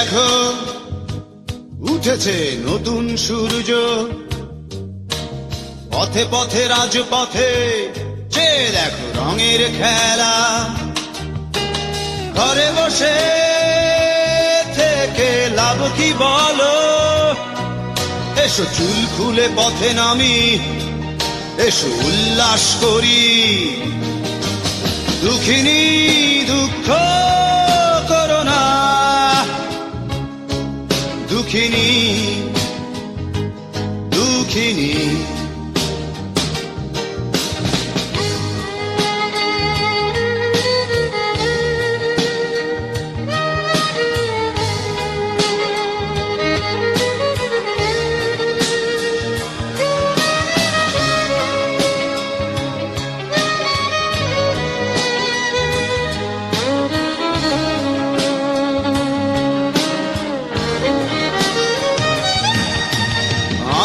দেখো, উঠেছে নতুন সূর্য। পথে পথে, রাজপথে চেয়ে দেখো রঙের খেলা। ঘরে বসে থেকে লাভ কি বলো? এসো চুল খুলে পথে নামি, এসো উল্লাস করি। দুঃখিনী দুঃখিনী দুঃখিনী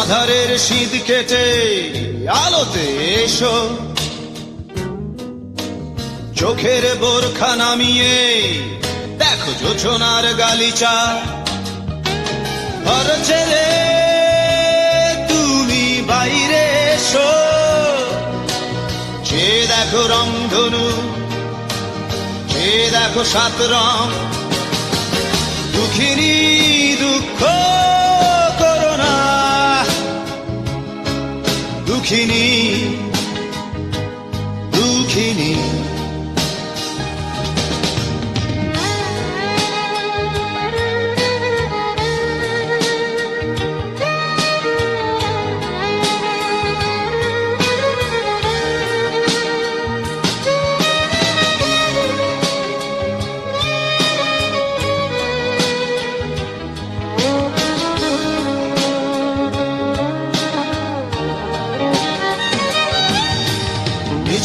আধারের শীত কেটে আলোতে এসো। চোখের বোরখা নামিয়ে দেখো যোছনার গালিচা। ঘর ছেলে তুমি বাইরে এসো। যে দেখো রংধনু যে দেখো সাত রং, দুঃখিনী দুঃখ দুঃখিনী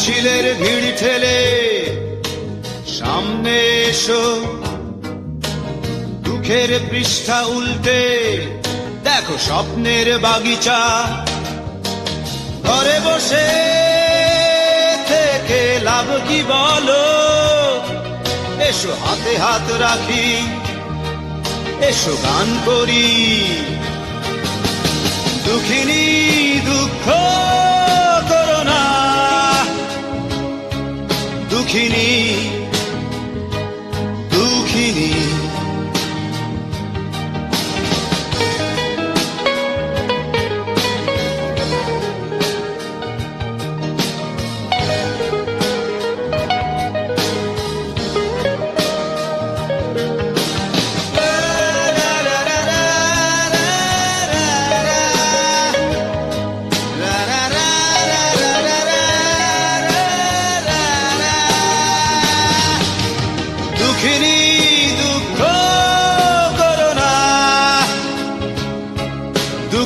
মিছিলের ভিড় ঠেলে সামনে এসো। দুঃখের পৃষ্ঠা উল্টে দেখো স্বপ্নের বাগিচা। ঘরে বসে থেকে লাভ কি বলো? এসো হাতে হাত রাখি, এসো গান করি। দুঃখিনী দুঃখ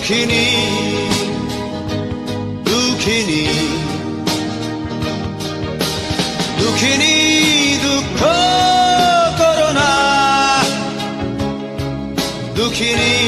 দুঃখিনী দুঃখিনী দুঃখিনী দুঃখ করো না দুঃখিনী